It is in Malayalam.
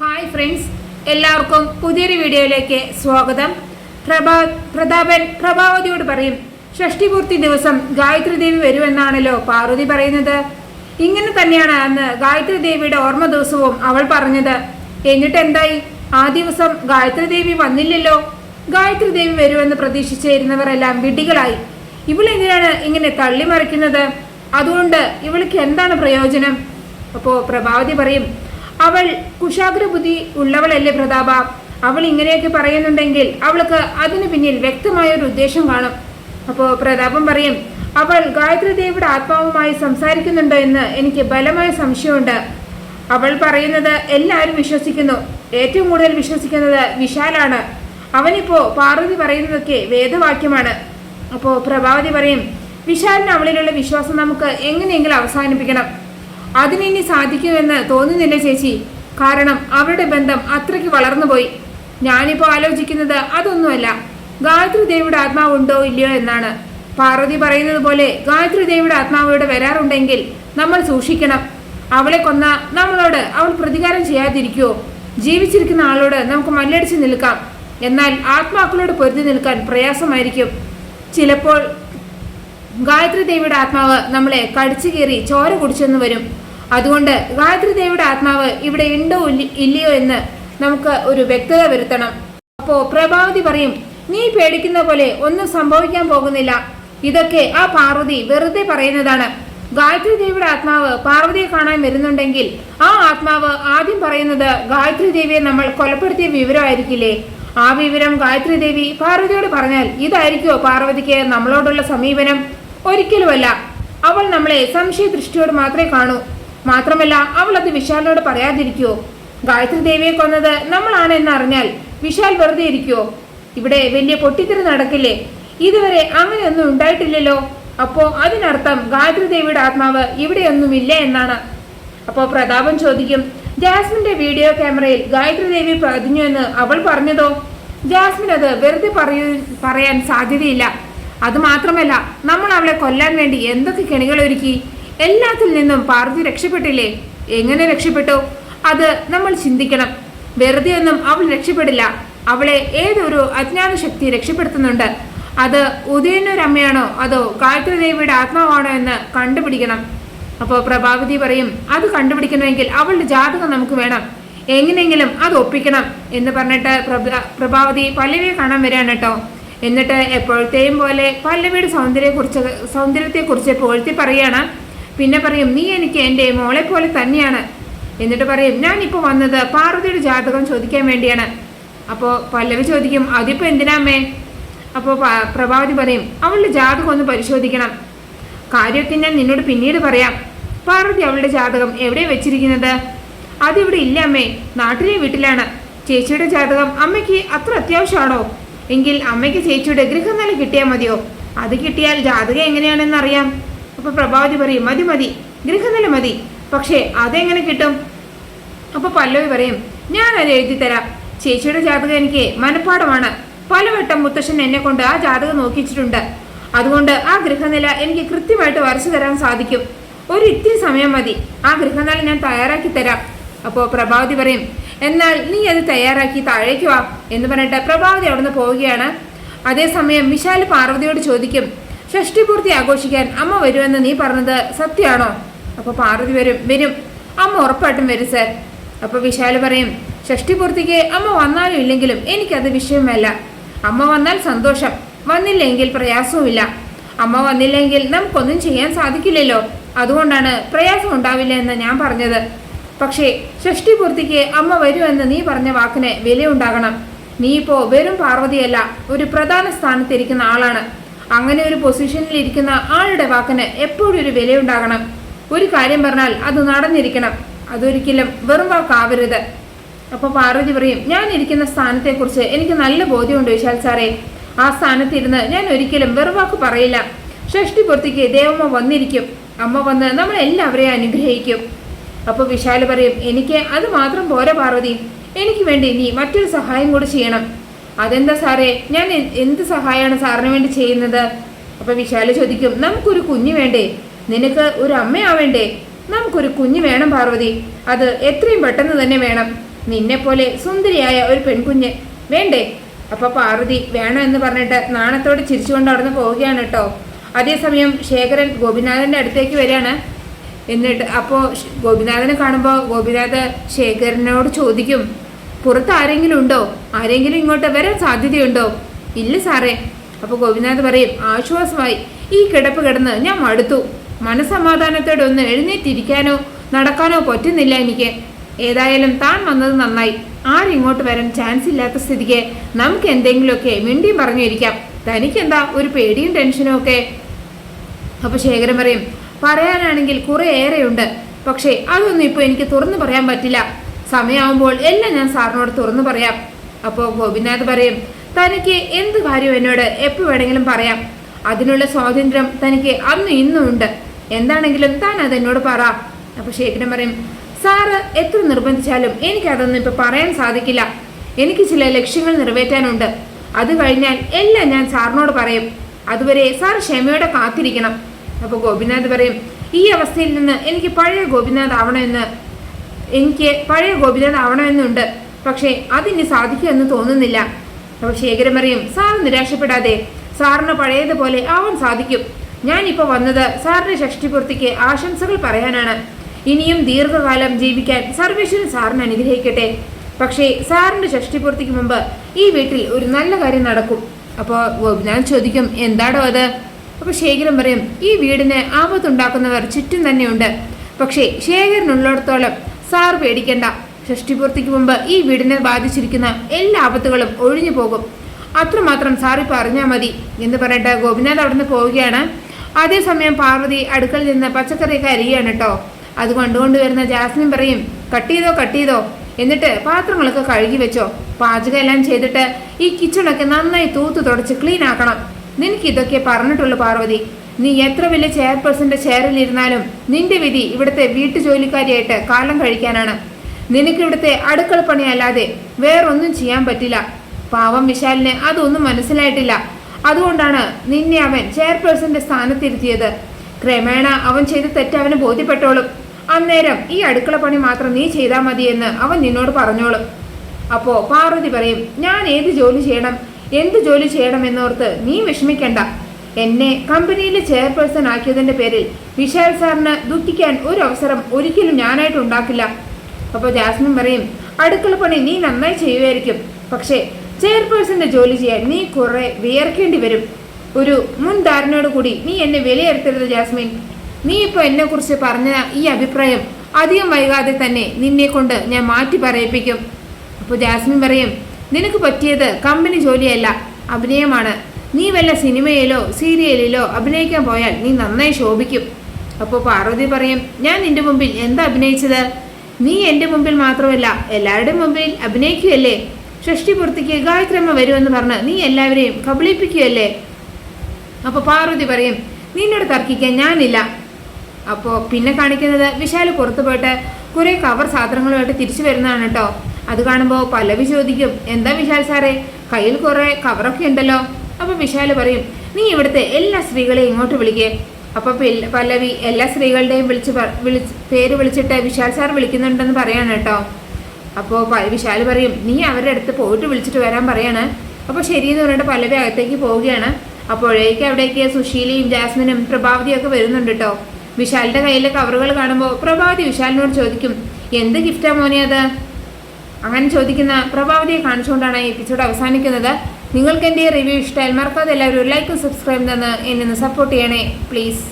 ഹായ് ഫ്രണ്ട്സ് എല്ലാവർക്കും പുതിയൊരു വീഡിയോയിലേക്ക് സ്വാഗതം. പ്രഭാ പ്രതാപൻ പ്രഭാവതിയോട് പറയും ഷഷ്ടിപൂർത്തി ദിവസം ഗായത്രി ദേവി വരുമെന്നാണല്ലോ പാർവതി പറയുന്നത്. ഇങ്ങനെ തന്നെയാണ് അന്ന് ഗായത്രി ദേവിയുടെ ഓർമ്മ ദിവസവും അവൾ പറഞ്ഞത്. എന്നിട്ട് എന്തായി ആ ദിവസം ഗായത്രി ദേവി വന്നില്ലല്ലോ. ഗായത്രി ദേവി വരുമെന്ന് പ്രതീക്ഷിച്ചിരുന്നവരെല്ലാം വിഡ്ഢികളായി. ഇവളെങ്ങനെയാണ് ഇങ്ങനെ തള്ളിമറിക്കുന്നത്? അതുകൊണ്ട് ഇവൾക്ക് എന്താണ് പ്രയോജനം? അപ്പോ പ്രഭാവതി പറയും അവൾ കുശാഗ്ര ബുദ്ധി ഉള്ളവളല്ലേ പ്രതാപ? അവൾ ഇങ്ങനെയൊക്കെ പറയുന്നുണ്ടെങ്കിൽ അവൾക്ക് അതിനു പിന്നിൽ വ്യക്തമായ ഒരു ഉദ്ദേശം കാണും. അപ്പോൾ പ്രതാപം പറയും അവൾ ഗായത്രി ദേവിയുടെ ആത്മാവുമായി സംസാരിക്കുന്നുണ്ടോ എന്ന് എനിക്ക് ബലമായ സംശയമുണ്ട്. അവൾ പറയുന്നത് എല്ലാവരും വിശ്വസിക്കുന്നു. ഏറ്റവും കൂടുതൽ വിശ്വസിക്കുന്നത് വിശാലാണ്. അവനിപ്പോ പാർവതി പറയുന്നതൊക്കെ വേദവാക്യമാണ്. അപ്പോൾ പ്രഭാവതി പറയും വിശാലിന് അവളിലുള്ള വിശ്വാസം നമുക്ക് എങ്ങനെയെങ്കിലും അവസാനിപ്പിക്കണം. അതിനിനി സാധിക്കുമെന്ന് തോന്നുന്നില്ല ചേച്ചി. കാരണം അവരുടെ ബന്ധം അത്രയ്ക്ക് വളർന്നുപോയി. ഞാനിപ്പോൾ ആലോചിക്കുന്നത് അതൊന്നുമല്ല. ഗായത്രി ദേവിയുടെ ആത്മാവ് ഉണ്ടോ ഇല്ലയോ എന്നാണ്. പാർവതി പറയുന്നത് പോലെ ഗായത്രി ദേവിയുടെ ആത്മാവ് ഇവിടെ വരാറുണ്ടെങ്കിൽ നമ്മൾ സൂക്ഷിക്കണം. അവളെ കൊന്ന നമ്മളോട് അവൾ പ്രതികാരം ചെയ്യാതിരിക്കുവോ? ജീവിച്ചിരിക്കുന്ന ആളോട് നമുക്ക് മല്ലടിച്ച് നിൽക്കാം. എന്നാൽ ആത്മാക്കളോട് പൊരുതി നിൽക്കാൻ പ്രയാസമായിരിക്കും. ചിലപ്പോൾ ഗായത്രി ദേവിയുടെ ആത്മാവ് നമ്മളെ കടിച്ചു കീറി ചോര കുടിച്ചെന്ന് വരും. അതുകൊണ്ട് ഗായത്രി ദേവിയുടെ ആത്മാവ് ഇവിടെ ഉണ്ടോ ഇല്ലയോ എന്ന് നമുക്ക് ഒരു വ്യക്തത വരുത്തണം. അപ്പോ പ്രഭാവതി പറയും നീ പേടിക്കുന്ന പോലെ ഒന്നും സംഭവിക്കാൻ പോകുന്നില്ല. ഇതൊക്കെ ആ പാർവതി വെറുതെ പറയുന്നതാണ്. ഗായത്രി ദേവിയുടെ ആത്മാവ് പാർവതിയെ കാണാൻ വരുന്നുണ്ടെങ്കിൽ ആ ആത്മാവ് ആദ്യം പറയുന്നത് ഗായത്രി ദേവിയെ നമ്മൾ കൊലപ്പെടുത്തിയ വിവരമായിരിക്കില്ലേ? ആ വിവരം ഗായത്രി ദേവി പാർവതിയോട് പറഞ്ഞാൽ ഇതായിരിക്കുമോ പാർവതിക്ക് നമ്മളോടുള്ള സമീപനം? ഒരിക്കലുമല്ല. അവൾ നമ്മളെ സംശയ ദൃഷ്ടിയോട് മാത്രമേ കാണൂ. മാത്രമല്ല അവൾ അത് വിശാലിനോട് പറയാതിരിക്കുവോ? ഗായത്രി ദേവിയെ കൊന്നത് നമ്മളാണ് എന്ന് അറിഞ്ഞാൽ വിശാൽ വെറുതെ ഇരിക്കുവോ? ഇവിടെ വലിയ പൊട്ടിത്തെറി നടക്കില്ലേ? ഇതുവരെ അങ്ങനെയൊന്നും ഉണ്ടായിട്ടില്ലല്ലോ. അപ്പോ അതിനർത്ഥം ഗായത്രി ദേവിയുടെ ആത്മാവ് ഇവിടെയൊന്നും ഇല്ല എന്നാണ്. അപ്പോൾ പ്രതാപം ചോദിക്കും ജാസ്മിന്റെ വീഡിയോ ക്യാമറയിൽ ഗായത്രി ദേവി പതിഞ്ഞു എന്ന് അവൾ പറഞ്ഞതോ? ജാസ്മിൻ അത് വെറുതെ പറയാൻ സാധ്യതയില്ല. അത് മാത്രമല്ല നമ്മൾ അവളെ കൊല്ലാൻ വേണ്ടി എന്തൊക്കെ കെണികൾ ഒരുക്കി? എല്ലാത്തിൽ നിന്നും പാർവതി രക്ഷപ്പെട്ടില്ലേ? എങ്ങനെ രക്ഷപ്പെട്ടു? അത് നമ്മൾ ചിന്തിക്കണം. വെറുതെ ഒന്നും അവൾ രക്ഷപ്പെടില്ല. അവളെ ഏതൊരു അജ്ഞാത ശക്തി രക്ഷപ്പെടുത്തുന്നുണ്ട്? അത് ഉദയനൊരമ്മയാണോ അതോ ഗായത്രി ദേവിയുടെ ആത്മാവാണോ എന്ന് കണ്ടുപിടിക്കണം. അപ്പോൾ പ്രഭാവതി പറയും അത് കണ്ടുപിടിക്കണമെങ്കിൽ അവളുടെ ജാതകം നമുക്ക് വേണം. എങ്ങനെയെങ്കിലും അത് ഒപ്പിക്കണം എന്ന് പറഞ്ഞിട്ട് പ്രഭ- പ്രഭാവതി പല്ലവിയെ കാണാൻ വരികയാണ് കേട്ടോ. എന്നിട്ട് എപ്പോഴത്തെയും പോലെ പല്ലവിയുടെ സൗന്ദര്യത്തെക്കുറിച്ച് സൗന്ദര്യത്തെക്കുറിച്ച് പുകഴ്ത്തി പറയാണ് പിന്നെ പറയും നീ എനിക്ക് എന്റെ മോളെ പോലെ തന്നെയാണ്. എന്നിട്ട് പറയും ഞാനിപ്പോൾ വന്നത് പാർവതിയുടെ ജാതകം ചോദിക്കാൻ വേണ്ടിയാണ്. അപ്പോൾ പല്ലവി ചോദിക്കും അതിപ്പോൾ എന്തിനാമേ അപ്പോൾ പ്രഭാവതി പറയും അവളുടെ ജാതകം ഒന്ന് പരിശോധിക്കണം. കാര്യമൊക്കെ ഞാൻ നിന്നോട് പിന്നീട് പറയാം. പാർവതി അവളുടെ ജാതകം എവിടെ വെച്ചിരിക്കുന്നത്? അതിവിടെ ഇല്ല അമ്മേ നാട്ടിലെ വീട്ടിലാണ്. ചേച്ചിയുടെ ജാതകം അമ്മയ്ക്ക് അത്ര അത്യാവശ്യമാണോ? എങ്കിൽ അമ്മയ്ക്ക് ചേച്ചിയുടെ ഗൃഹം നില കിട്ടിയാൽ മതിയോ? അത് കിട്ടിയാൽ ജാതകം എങ്ങനെയാണെന്ന് അറിയാം. അപ്പൊ പ്രഭാവതി പറയും മതി മതി ഗൃഹനില മതി. പക്ഷേ അതെങ്ങനെ കിട്ടും? അപ്പൊ പല്ലവി പറയും ഞാൻ അത് എഴുതി തരാം. ചേച്ചിയുടെ ജാതകം എനിക്ക് മനഃപ്പാടമാണ്. പലവട്ടം മുത്തശ്ശൻ എന്നെ കൊണ്ട് ആ ജാതകം നോക്കിച്ചിട്ടുണ്ട്. അതുകൊണ്ട് ആ ഗൃഹനില എനിക്ക് കൃത്യമായിട്ട് വരച്ചു തരാൻ സാധിക്കും. ഒരു ഇത്തിരി സമയം മതി. ആ ഗൃഹനില ഞാൻ തയ്യാറാക്കി തരാം. അപ്പോൾ പ്രഭാവതി പറയും എന്നാൽ നീ അത് തയ്യാറാക്കി താഴേക്ക് വാ എന്ന് പറഞ്ഞിട്ട് പ്രഭാവതി അവിടുന്ന് പോവുകയാണ്. അതേസമയം വിശാൽ പാർവതിയോട് ചോദിക്കും ഷഷ്ടിപൂർത്തി ആഘോഷിക്കാൻ അമ്മ വരുമെന്ന് നീ പറഞ്ഞത് സത്യമാണോ? അപ്പോൾ പാർവതി വരും വരും. അമ്മ ഉറപ്പായിട്ടും വരും സാർ അപ്പോൾ വിശാൽ പറയും ഷഷ്ടിപൂർത്തിക്ക് അമ്മ വന്നാലും ഇല്ലെങ്കിലും എനിക്കത് വിഷയമല്ല. അമ്മ വന്നാൽ സന്തോഷം. വന്നില്ലെങ്കിൽ പ്രയാസവുമില്ല. അമ്മ വന്നില്ലെങ്കിൽ നമുക്കൊന്നും ചെയ്യാൻ സാധിക്കില്ലല്ലോ. അതുകൊണ്ടാണ് പ്രയാസം ഉണ്ടാവില്ല എന്ന് ഞാൻ പറഞ്ഞത്. പക്ഷേ ഷഷ്ടിപൂർത്തിക്ക് അമ്മ വരുമെന്ന് നീ പറഞ്ഞ വാക്കിന് വിലയുണ്ടാകണം. നീ ഇപ്പോ വെറും പാർവതിയല്ല ഒരു പ്രധാന സ്ഥാനത്തിരിക്കുന്ന ആളാണ്. അങ്ങനെ ഒരു പൊസിഷനിൽ ഇരിക്കുന്ന ആളുടെ വാക്കിന് എപ്പോഴും ഒരു വിലയുണ്ടാകണം? ഒരു കാര്യം പറഞ്ഞാൽ അത് നടന്നിരിക്കണം. അതൊരിക്കലും വെറും വാക്കാവരുത്. അപ്പോൾ പാർവതി പറയും ഞാൻ ഇരിക്കുന്ന സ്ഥാനത്തെക്കുറിച്ച് എനിക്ക് നല്ല ബോധ്യമുണ്ട് വിശാൽ സാറേ. ആ സ്ഥാനത്തിരുന്ന് ഞാൻ ഒരിക്കലും വെറും വാക്ക് പറയില്ല. ഷഷ്ടിപൂർത്തിക്ക് ദേവമ്മ വന്നിരിക്കും. അമ്മ വന്ന് നമ്മളെല്ലാവരെയും അനുഗ്രഹിക്കും. അപ്പോൾ വിശാല പറയും എനിക്ക് അത് മാത്രം പോരാ പാർവതി. എനിക്ക് വേണ്ടി നീ മറ്റൊരു സഹായം കൂടി ചെയ്യണം. അതെന്താ സാറേ? ഞാൻ എന്ത് സഹായമാണ് സാറിന് വേണ്ടി ചെയ്യുന്നത്? അപ്പോൾ വിശാല ചോദിക്കും നമുക്കൊരു കുഞ്ഞ് വേണ്ടേ? നിനക്ക് ഒരു അമ്മയാവേണ്ടേ? നമുക്കൊരു കുഞ്ഞ് വേണം പാർവതി. അത് എത്രയും പെട്ടെന്ന് തന്നെ വേണം. നിന്നെപ്പോലെ സുന്ദരിയായ ഒരു പെൺകുഞ്ഞ് വേണ്ടേ? അപ്പോൾ പാർവതി വേണം എന്ന് പറഞ്ഞിട്ട് നാണത്തോടെ ചിരിച്ചുകൊണ്ട് അവിടുന്ന് പോവുകയാണ് കേട്ടോ. അതേസമയം ശേഖരൻ ഗോപിനാഥന്റെ അടുത്തേക്ക് വരികയാണ്. എന്നിട്ട് അപ്പോൾ ഗോപിനാഥനെ കാണുമ്പോൾ ഗോപിനാഥ് ശേഖരനോട് ചോദിക്കും പുറത്ത് ആരെങ്കിലും ഉണ്ടോ? ആരെങ്കിലും ഇങ്ങോട്ട് വരാൻ സാധ്യതയുണ്ടോ? ഇല്ല സാറേ. അപ്പോൾ ഗോപിനാഥ് പറയും ആശ്വാസമായി. ഈ കിടപ്പ് കിടന്ന് ഞാൻ മടുത്തു. മനസമാധാനത്തോടെ ഒന്ന് എഴുന്നേറ്റിരിക്കാനോ നടക്കാനോ പറ്റുന്നില്ല എനിക്ക്. ഏതായാലും താൻ വന്നത് നന്നായി. ആരിങ്ങോട്ട് വരാൻ ചാൻസ് ഇല്ലാത്ത സ്ഥിതിക്ക് നമുക്ക് എന്തെങ്കിലുമൊക്കെ മിണ്ടിയും പറഞ്ഞിരിക്കാം തനിക്കെന്താ ഒരു പേടിയും ടെൻഷനും ഒക്കെ? അപ്പോൾ ശേഖരൻ പറയും പറയാനാണെങ്കിൽ കുറെ ഏറെയുണ്ട്. പക്ഷേ അതൊന്നും ഇപ്പോൾ എനിക്ക് തുറന്നു പറയാൻ പറ്റില്ല. സമയമാകുമ്പോൾ എല്ലാം ഞാൻ സാറിനോട് തുറന്നു പറയാം. അപ്പോൾ ഗോപിനാഥ് പറയും തനിക്ക് എന്ത് കാര്യം എന്നോട് എപ്പോൾ വേണമെങ്കിലും പറയാം. അതിനുള്ള സ്വാതന്ത്ര്യം തനിക്ക് അന്നും ഇന്നും ഉണ്ട്. എന്താണെങ്കിലും താൻ അതെന്നോട് പറ. അപ്പോൾ ശേഖരൻ പറയും സാറ് എത്ര നിർബന്ധിച്ചാലും എനിക്കതൊന്നും ഇപ്പൊ പറയാൻ സാധിക്കില്ല. എനിക്ക് ചില ലക്ഷ്യങ്ങൾ നിറവേറ്റാനുണ്ട്. അത് കഴിഞ്ഞാൽ എല്ലാം ഞാൻ സാറിനോട് പറയും. അതുവരെ സാർ ക്ഷമയോടെ കാത്തിരിക്കണം. അപ്പോൾ ഗോപിനാഥ് പറയും ഈ അവസ്ഥയിൽ നിന്ന് എനിക്ക് പഴയ ഗോപിനാഥ് ആവണമെന്ന് എനിക്ക് പഴയ ഗോപിനാഥ് ആവണമെന്നുണ്ട്. പക്ഷേ അതിന് സാധിക്കുമെന്ന് തോന്നുന്നില്ല. അപ്പോൾ ശേഖരൻ പറയും സാർ നിരാശപ്പെടാതെ സാറിന് പഴയതുപോലെ ആവാൻ സാധിക്കും. ഞാനിപ്പോൾ വന്നത് സാറിന്റെ ഷഷ്ടിപൂർത്തിക്ക് ആശംസകൾ പറയാനാണ്. ഇനിയും ദീർഘകാലം ജീവിക്കാൻ സർവേശ്വരൻ സാറിന് അനുഗ്രഹിക്കട്ടെ. പക്ഷേ സാറിന്റെ ഷഷ്ടിപൂർത്തിക്ക് മുമ്പ് ഈ വീട്ടിൽ ഒരു നല്ല കാര്യം നടക്കും. അപ്പോൾ ഞാൻ ചോദിക്കും എന്താടോ അത്? അപ്പോൾ ശേഖരൻ പറയും ഈ വീടിന് ആപത്തുണ്ടാക്കുന്നവർ ചുറ്റും തന്നെയുണ്ട്. പക്ഷേ ശേഖരനുള്ളിടത്തോളം സാർ പേടിക്കണ്ട. ഷഷ്ടിപൂർത്തിക്ക് മുമ്പ് ഈ വീടിനെ ബാധിച്ചിരിക്കുന്ന എല്ലാ ആപത്തുകളും ഒഴിഞ്ഞു പോകും. അത്രമാത്രം ഇപ്പം അറിഞ്ഞാൽ മതി. എന്ന് പറയട്ടെ ഗോപിനാഥ് അവിടുന്ന് പോവുകയാണ്. അതേസമയം പാർവതി അടുക്കളിൽ നിന്ന് പച്ചക്കറിയൊക്കെ അരിയാണ് കേട്ടോ. അത് കൊണ്ടുകൊണ്ട് വരുന്ന ജാസ്മിൻ പറയും കട്ട് ചെയ്തോ കട്ട് ചെയ്തോ. എന്നിട്ട് പാത്രങ്ങളൊക്കെ കഴുകി വെച്ചോ. പാചകം എല്ലാം ചെയ്തിട്ട് ഈ കിച്ചണൊക്കെ നന്നായി തൂത്ത് തുടച്ച് ക്ലീൻ ആക്കണം. നിനക്ക് ഇതൊക്കെ പറഞ്ഞിട്ടുള്ളൂ പാർവതി. നീ എത്ര വലിയ ചെയർപേഴ്സന്റെ ചെയറിലിരുന്നാലും നിന്റെ വിധി ഇവിടുത്തെ വീട്ടു ജോലിക്കാരിയായിട്ട് കാലം കഴിക്കാനാണ്. നിനക്ക് ഇവിടുത്തെ അടുക്കള പണിയല്ലാതെ വേറൊന്നും ചെയ്യാൻ പറ്റില്ല. പാവം വിശാലിന് അതൊന്നും മനസ്സിലായിട്ടില്ല. അതുകൊണ്ടാണ് നിന്നെ അവൻ ചെയർപേഴ്സന്റെ സ്ഥാനത്തിരുത്തിയത്. ക്രമേണ അവൻ ചെയ്ത തെറ്റ് ബോധ്യപ്പെട്ടോളും. അന്നേരം ഈ അടുക്കള പണി മാത്രം നീ ചെയ്താൽ മതിയെന്ന് അവൻ നിന്നോട് പറഞ്ഞോളും. അപ്പോ പാർവതി പറയും ഞാൻ ഏത് ജോലി ചെയ്യണം? എന്ത് ജോലി ചെയ്യണം എന്നോർത്ത് നീ വിഷമിക്കണ്ട. എന്നെ കമ്പനിയിലെ ചെയർപേഴ്സൺ ആക്കിയതിന്റെ പേരിൽ വിശാൽ സാറിന് ദുഃഖിക്കാൻ ഒരു അവസരം ഒരിക്കലും ഞാനായിട്ട് ഉണ്ടാക്കില്ല. അപ്പോൾ ജാസ്മിൻ പറയും അടുക്കള പണി നീ നന്നായി ചെയ്യുമായിരിക്കും പക്ഷേ ചെയർപേഴ്സന്റെ ജോലി ചെയ്യാൻ നീ കുറെ വിയർക്കേണ്ടി വരും. ഒരു മുൻ ധാരണയോട് കൂടി നീ എന്നെ വിലയിരുത്തരുത് ജാസ്മിൻ. നീ ഇപ്പോൾ എന്നെ കുറിച്ച് പറഞ്ഞ ഈ അഭിപ്രായം അധികം വൈകാതെ തന്നെ നിന്നെ കൊണ്ട് ഞാൻ മാറ്റി പറയിപ്പിക്കും. അപ്പോൾ ജാസ്മിൻ പറയും നിനക്ക് പറ്റിയത് കമ്പനി ജോലിയല്ല അഭിനയമാണ്. നീ വല്ല സിനിമയിലോ സീരിയലിലോ അഭിനയിക്കാൻ പോയാൽ നീ നന്നായി ശോഭിക്കും. അപ്പോൾ പാർവതി പറയും ഞാൻ നിന്റെ മുമ്പിൽ എന്താ അഭിനയിച്ചത്? നീ എന്റെ മുമ്പിൽ മാത്രമല്ല എല്ലാവരുടെയും മുമ്പിൽ അഭിനയിക്കുകയല്ലേ? ഷഷ്ടിപൂർത്തിക്ക് ഗായത്രമ്മ വരുമെന്ന് പറഞ്ഞ് നീ എല്ലാവരെയും കബളിപ്പിക്കുകയല്ലേ? അപ്പോൾ പാർവതി പറയും നിന്നോട് തർക്കിക്കാൻ ഞാനില്ല. അപ്പോൾ പിന്നെ കാണിക്കുന്നത് വിശാൽ പുറത്തു പോയിട്ട് കുറേ കവർ സാധനങ്ങളുമായിട്ട് തിരിച്ചു വരുന്നതാണ് കേട്ടോ. അത് കാണുമ്പോൾ പല്ലവി ചോദിക്കും എന്താ വിശാൽ സാറേ? കയ്യിൽ കുറേ കവറൊക്കെ ഉണ്ടല്ലോ. അപ്പോൾ വിശാൽ പറയും നീ ഇവിടുത്തെ എല്ലാ സ്ത്രീകളെയും ഇങ്ങോട്ട് വിളിക്കേ. അപ്പോൾ പല്ലവി എല്ലാ സ്ത്രീകളുടെയും വിളിച്ച് വിളിച്ച് പേര് വിളിച്ചിട്ട് വിശാൽ സാർ വിളിക്കുന്നുണ്ടെന്ന് പറയാണ് കേട്ടോ. അപ്പോൾ വിശാൽ പറയും നീ അവരുടെ അടുത്ത് പോയിട്ട് വിളിച്ചിട്ട് വരാൻ പറയാണ്. അപ്പോൾ ശരിയെന്ന് പറഞ്ഞിട്ട് പല്ലവി അകത്തേക്ക് പോവുകയാണ്. അപ്പോഴേക്ക് അവിടേക്ക് സുശീലയും ജാസ്മിനും പ്രഭാവതിയും ഒക്കെ വരുന്നുണ്ട് കേട്ടോ. വിശാലിന്റെ കയ്യിലെ കവറുകൾ കാണുമ്പോൾ പ്രഭാവതി വിശാലിനോട് ചോദിക്കും എന്ത് ഗിഫ്റ്റാ മോനെ അത്? അങ്ങനെ ചോദിക്കുന്ന പ്രഭാവതിയെ കാണിച്ചുകൊണ്ടാണ് ഈ എപ്പിസോഡ് അവസാനിക്കുന്നത്. നിങ്ങൾക്ക് എന്റെ റിവ്യൂ ഇഷ്ടമായാൽ മറക്കാതെ എല്ലാവരും ലൈക്കും സബ്സ്ക്രൈബ് തന്ന് എന്നെ സപ്പോർട്ട് ചെയ്യണേ പ്ലീസ്